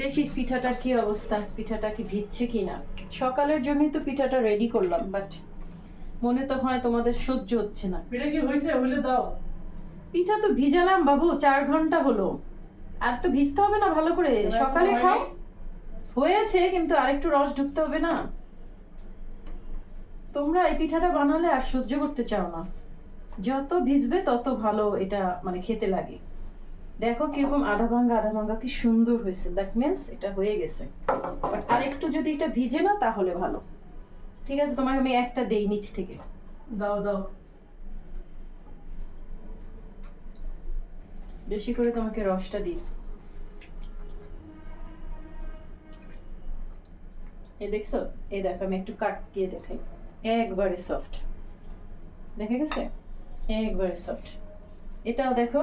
দেখি পিঠাটার কি অবস্থা পিঠাটা কি ভিজছে কি না সকালের জন্যই তো পিঠাটা রেডি করলাম বাট মনে তো হয় তোমাদের সহ্য হচ্ছে না। পিঠা কি হয়েছে হইলে দাও। পিঠা তো ভিজালাম বাবু চার ঘণ্টা হলো। আর তো ভিজতে হবে না ভালো করে সকালে খাও। হয়েছে কিন্তু আরেকটু রস ঢুকতে হবে না। তোমরা এই পিঠাটা বানালে আর সহ্য করতে চাও না। যত ভিজবে তত ভালো এটা মানে খেতে লাগে। দেখো কীরকম আধা ভাঙ্গা আধা ভাঙ্গা কি সুন্দর হয়েছে। দ্যাট মিন্স এটা হয়ে গেছে। বাট আরেকটু যদি এটা ভিজে না তাহলে ভালো। ঠিক আছে, তোমাকে আমি একটা দেই নিচ থেকে। দাও দাও। বেশি করে তোমাকে রসটা দিই। এই দেখছ? এই দেখো, আমি একটু কাট দিয়ে দেখাই। একবারে সফট দেখা গেছে? একবারে সফট এটাও দেখো।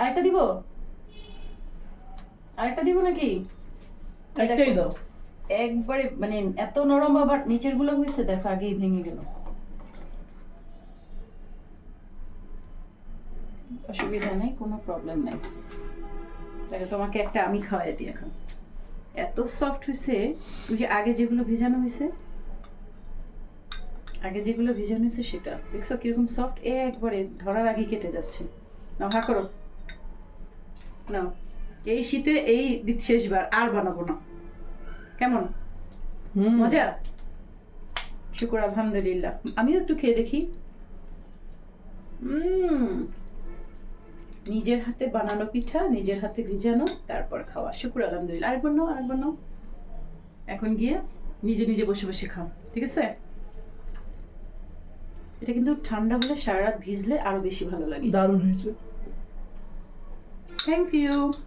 আরেকটা দিব? আরেকটা দিব নাকি? একটাই দাও। একবারে মানে এত নরম আবার নিচেরগুলো হয়েছে দেখো আগেই ভেঙে গেল। অসুবিধা নেই কোনো প্রবলেম নাই। দেখো তোমাকে একটা আমি খাওয়াই দিই এখন। এত সফট হয়েছে ওই যে আগে যেগুলো ভেজানো হয়েছে আগে যেগুলো ভেজানো হয়েছে সেটা। দেখছ কীরকম সফট একবারে ধরার আগে কেটে যাচ্ছে। নাও হা করো। নাও। এই শীতে এই শেষবার আর বানাবো না। কেমন? মজা? শুকুর আলহামদুলিল্লাহ। আমিও একটু খেয়ে দেখি। নিজের হাতে বানানো পিঠা নিজের হাতে ভিজানো তারপর খাওয়া। শুকুর আলহামদুলিল্লাহ। আরেকবার নাও আরেকবার নাও। এখন গিয়ে নিজে নিজে বসে বসে খাও। ঠিক আছে? এটা কিন্তু ঠান্ডা হলে সারা রাত ভিজলে আরও বেশি ভালো লাগে। দারুণ হয়েছে। Thank you.